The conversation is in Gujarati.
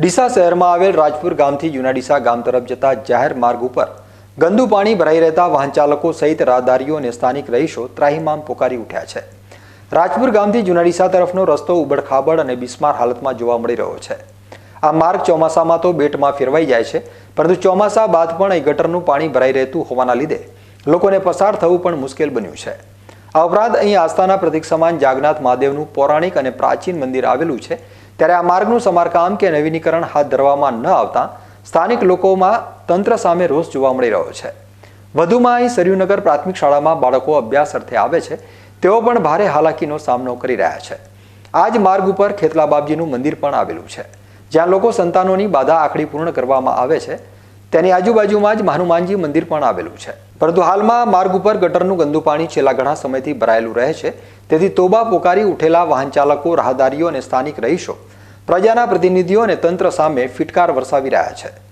ડીસા શહેરમાં આવેલ રાજપુર ગામથી જૂના ગામ તરફ જતા જાહેર માર્ગ ઉપર ગંદુ પાણી ભરાઈ રહેતા વાહન ચાલકો સહિત રાહદારીઓ અને સ્થાનિક રહીશો ત્રાહીમામ પોકારી ઉઠ્યા છે. રાજપુર ગામથી જૂના તરફનો રસ્તો ઉબડખાબડ અને બિસ્માર હાલતમાં જોવા મળી રહ્યો છે. આ માર્ગ ચોમાસામાં તો બેટમાં ફેરવાઈ જાય છે, પરંતુ ચોમાસા બાદ પણ અહીં ગટરનું પાણી ભરાઈ રહેતું હોવાના લીધે લોકોને પસાર થવું પણ મુશ્કેલ બન્યું છે. આ ઉપરાંત અહીં આસ્થાના પ્રતિક સમાન જાગનાથ મહાદેવનું પૌરાણિક અને પ્રાચીન મંદિર આવેલું છે. ત્યારે આ માર્ગનું સમારકામ કે નવીનીકરણ હાથ ધરવામાં ન આવતા સ્થાનિક લોકોમાં તંત્ર સામે રોષ જોવા મળી રહ્યો છે. વધુમાં અહીં સરયુનગર પ્રાથમિક શાળામાં બાળકો અભ્યાસ અર્થે આવે છે. તેઓ પણ ભારે હાલાકીનો સામનો કરી રહ્યા છે. આ જ માર્ગ ઉપર ખેતલા બાપજીનું મંદિર પણ આવેલું છે. જ્યાં લોકો સંતાનોની બાધા આખડી પૂર્ણ કરવામાં આવે છે. તેની આજુબાજુમાં જ હનુમાનજી મંદિર પણ આવેલું છે. પરંતુ હાલમાં માર્ગ ઉપર ગટરનું ગંદુ પાણી છેલ્લા ઘણા સમયથી ભરાયેલું રહે છે. તેથી તોબા પોકારી ઉઠેલા વાહન ચાલકો, રાહદારીઓ અને સ્થાનિક રહીશો પ્રજાના પ્રતિનિધિઓ અને તંત્ર સામે ફિટકાર વરસાવી રહ્યા છે.